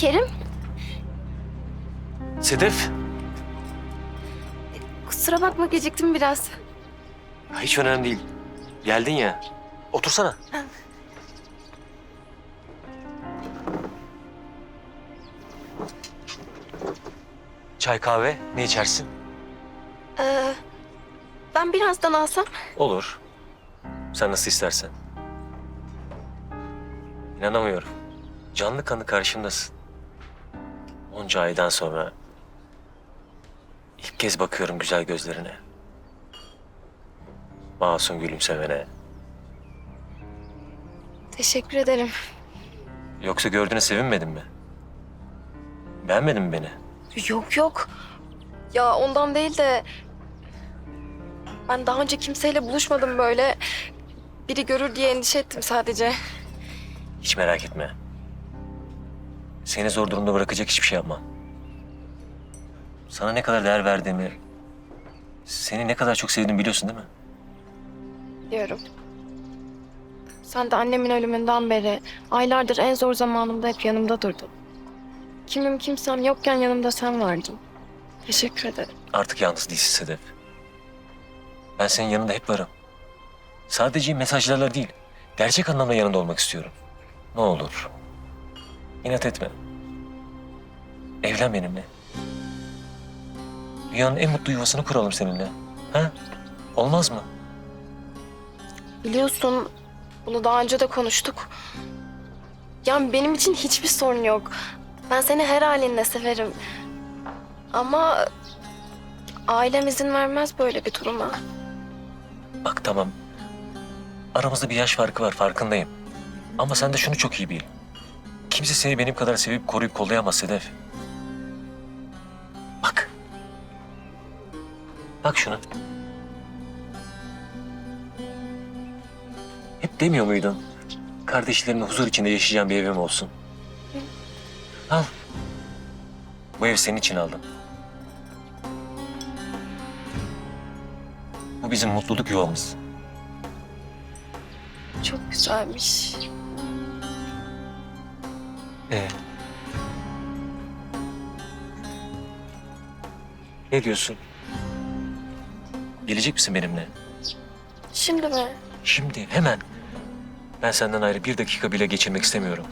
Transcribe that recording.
Kerim, Sedef. kusura bakma geciktim biraz. Hiç önemli değil. Geldin ya. Otursana. Çay kahve ne içersin? Ee, ben birazdan alsam. Olur. Sen nasıl istersen. İnanamıyorum. Canlı kanı karşımdasın. Onca aydan sonra ilk kez bakıyorum güzel gözlerine. Masum gülümsemene. Teşekkür ederim. Yoksa gördüğüne sevinmedin mi? Beğenmedin mi beni? Yok yok. Ya ondan değil de... Ben daha önce kimseyle buluşmadım böyle. Biri görür diye endişe ettim sadece. Hiç merak etme. Seni zor durumda bırakacak hiçbir şey yapmam. Sana ne kadar değer verdiğimi, seni ne kadar çok sevdiğimi biliyorsun değil mi? Diyorum. Sen de annemin ölümünden beri aylardır en zor zamanımda hep yanımda durdun. Kimim kimsem yokken yanımda sen vardın. Teşekkür ederim. Artık yalnız değilsin Sedef. Ben senin yanında hep varım. Sadece mesajlarla değil, gerçek anlamda yanında olmak istiyorum. Ne olur. İnat etme. Evlen benimle. Dünyanın en mutlu yuvasını kuralım seninle. Ha? Olmaz mı? Biliyorsun bunu daha önce de konuştuk. Yani benim için hiçbir sorun yok. Ben seni her halinle severim. Ama ailem izin vermez böyle bir duruma. Bak tamam. Aramızda bir yaş farkı var farkındayım. Ama sen de şunu çok iyi bil. Kimse seni benim kadar sevip koruyup kollayamaz Sedef. Bak. Bak şuna. Hep demiyor muydun? Kardeşlerimle huzur içinde yaşayacağım bir evim olsun. Al. Bu ev senin için aldım. Bu bizim mutluluk yuvamız. Çok güzelmiş. Ee? Ne diyorsun? Gelecek misin benimle? Şimdi mi? Şimdi, hemen. Ben senden ayrı bir dakika bile geçirmek istemiyorum.